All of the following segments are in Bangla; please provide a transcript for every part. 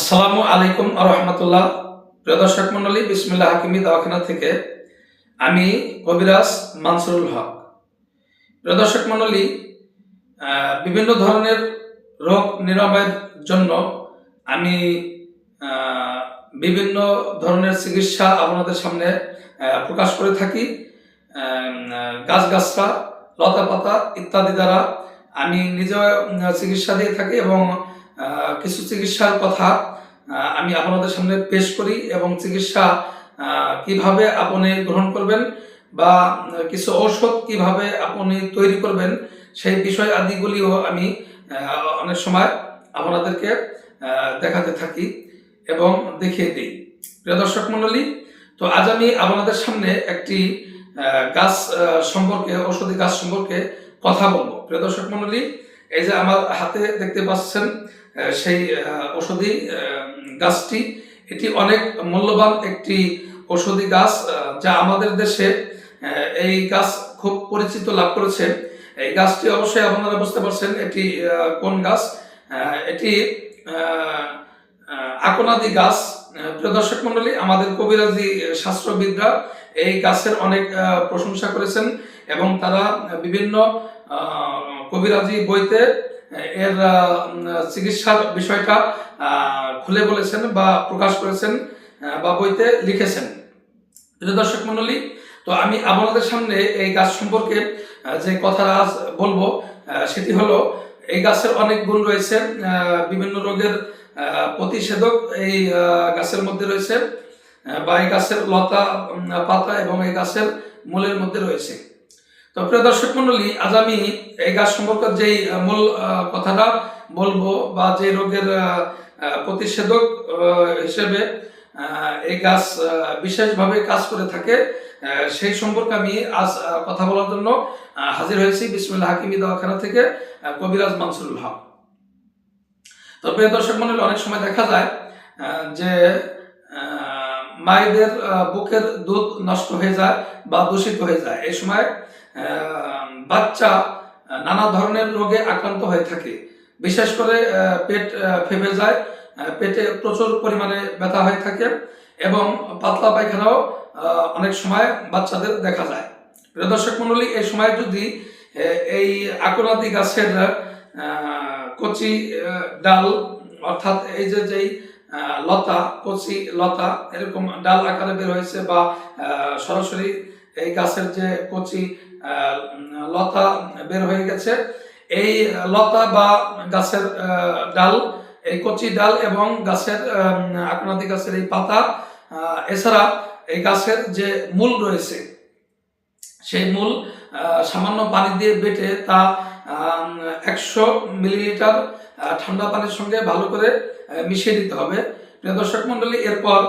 আসসালামু আলাইকুম রহমতুল্লাহ। প্রিয় দর্শক মন্ডলী বিসমিল্লাহ হাকিমি দওয়াখানা থেকে আমি কবিরাজ মানসুরুল হক। প্রিয় দর্শক মন্ডলী বিভিন্ন ধরনের রোগ নিরাময়ের জন্য আমি বিভিন্ন ধরনের চিকিৎসা আপনাদের সামনে প্রকাশ করে থাকি। গাছগাছরা লতা পাতা ইত্যাদি দ্বারা আমি নিজে চিকিৎসা দিয়ে থাকি এবং কিছু চিকিৎসার কথা আমি আপনাদের সামনে পেশ করি এবং চিকিৎসা কীভাবে আপনি গ্রহণ করবেন বা কিছু ঔষধ কীভাবে আপনি তৈরি করবেন, সেই বিষয় আদিগুলিও আমি অনেক সময় আপনাদেরকে দেখাতে থাকি এবং দেখিয়ে দিই। প্রিয় দর্শক মণ্ডলী, তো আজ আমি আপনাদের সামনে একটি গাছ সম্পর্কে, ঔষধি গাছ সম্পর্কে কথা বলব। প্রিয় দর্শক মণ্ডলী এই যে আমার হাতে দেখতে পাচ্ছেন সেই আহ, গাছটি। এটি অনেক মূল্যবান একটি ঔষধি গাছ যা আমাদের দেশে এই গাছ খুব পরিচিত লাভ করেছে। এই গাছটি অবশ্যই আপনারা বুঝতে পারছেন এটি কোন গাছ। এটি আকনাদি গাছ। প্রিয় দর্শক মন্ডলী আমাদের কবিরাজি শাস্ত্রবিদরা এই গাছের অনেক প্রশংসা করেছেন এবং তারা বিভিন্ন কবিরাজি বইতে, এর চিকিৎসার বিষয়টা খুলে বলেছেন বা প্রকাশ করেছেন বা বইতে লিখেছেন। প্রিয় দর্শক মন্ডলী তো আমি আপনাদের সামনে এই গাছ সম্পর্কে যে কথা আজ বলব সেটি হলো, এই গাছের অনেক গুণ রয়েছে বিভিন্ন রোগের প্রতিষেধক এই গাছের মধ্যে রয়েছে বা এই গাছের লতা পাতা এবং এই গাছের মূলের মধ্যে রয়েছে। তো প্রিয় দর্শক মন্ডলী, আজ আমি এই গাছ সম্পর্কে যেই মূল কথাটা বলব বা যে রোগের প্রতিষেধক হিসেবে এই গাছ বিশেষভাবে কাজ করে থাকে সেই সম্পর্কে আমি আজ কথা বলার জন্য হাজির হয়েছি বিসমুল্লাহ হাকিমি দওয়াখানা থেকে কবিরাজ মানসুরুল হক। তো প্রিয় দর্শক মন্ডলী, অনেক সময় দেখা যায় যে মায়েদের বুকের দুধ নষ্ট হয়ে যায় বা দূষিত হয়ে যায়। এই সময় বাচ্চা নানা ধরনের রোগে আক্রান্ত হয়ে থাকে। বিশেষ করে পেট ফেপে যায় পেটে প্রচুর পরিমাণে ব্যথা হয়ে থাকে এবং পাতলা পায়খানাও অনেক সময় বাচ্চাদের দেখা যায়। প্রিয় দর্শক মন্ডলী এই সময় যদি এই আকরাদি গাছের কচি ডাল, অর্থাৎ এই যে যেই লতা, কচি, লতা, এরকম ডাল আকারে বের হয়েছে বা সরাসরি এই গাছের যে কচি লতা বের হয়ে গেছে। এই লতা বা গাছের ডাল, এই কচি ডাল এবং গাছের আকনাদি গাছের এই পাতা এছাড়া এই গাছের যে মূল রয়েছে, সেই মূল সামান্য পানি দিয়ে বেটে তা একশো মিলিলিটার ঠান্ডা পানির সঙ্গে ভালো করে মিশিয়ে দিতে হবে। প্রিয় দর্শক মন্ডলী, এরপর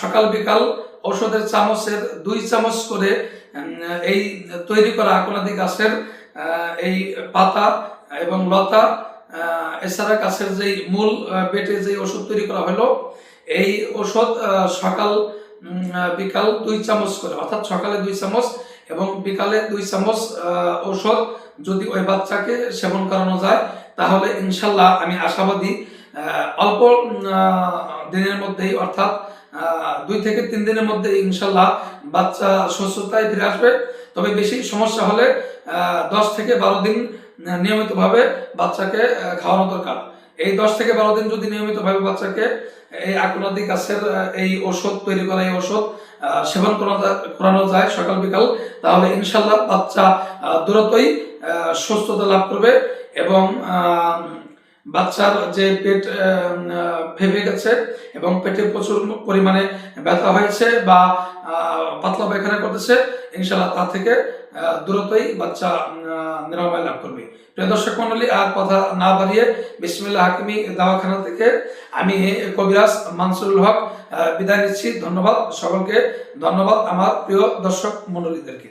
সকাল বিকাল ঔষধের চামচের দুই চামচ করে এই তৈরি করা আকনাদি গাছের এই পাতা এবং লতা এছাড়া গাছের যেই মূল বেটে যে ওষুধ তৈরি করা হলো, এই ওষুধ সকাল বিকাল দুই চামচ করে, অর্থাৎ সকালে দুই চামচ এবং বিকালে দুই চামচ ঔষধ যদি ওই বাচ্চাকে সেবন করানো যায়, তাহলে ইনশাল্লাহ আমি আশাবাদী অল্প দিনের মধ্যেই, অর্থাৎ দুই থেকে তিন দিনের মধ্যে ইনশাল্লাহ বাচ্চা সুস্থতায় ফিরে আসবে। তবে বেশি সমস্যা হলে দশ থেকে বারো দিন নিয়মিতভাবে বাচ্চাকে খাওয়ানো দরকার। এই দশ থেকে বারো দিন যদি নিয়মিতভাবে বাচ্চাকে, এই আকনাদি গাছের এই ওষুধ তৈরি করা, এই ওষুধ সেবন করানো যায় সকাল, বিকাল, তাহলে ইনশাল্লাহ বাচ্চা দ্রুতই সুস্থতা লাভ করবে এবং বাচ্চার যে পেট ফেপে গেছে এবং পেটে প্রচুর পরিমাণে ব্যথা হয়েছে বা পাতলা পায়খানা করতেছে ইনশাল্লাহ তা থেকে দ্রুতই বাচ্চা নিরাময় লাভ করবে। প্রিয় দর্শক মন্ডলী, আর কথা না বাড়িয়ে বিসমিল্লাহ হাকিমি দাওয়াখানা থেকে আমি কবিরাজ মানসুরুল হক বিদায় নিচ্ছি। ধন্যবাদ সকলকে। ধন্যবাদ আমার প্রিয় দর্শক মন্ডলীদেরকে।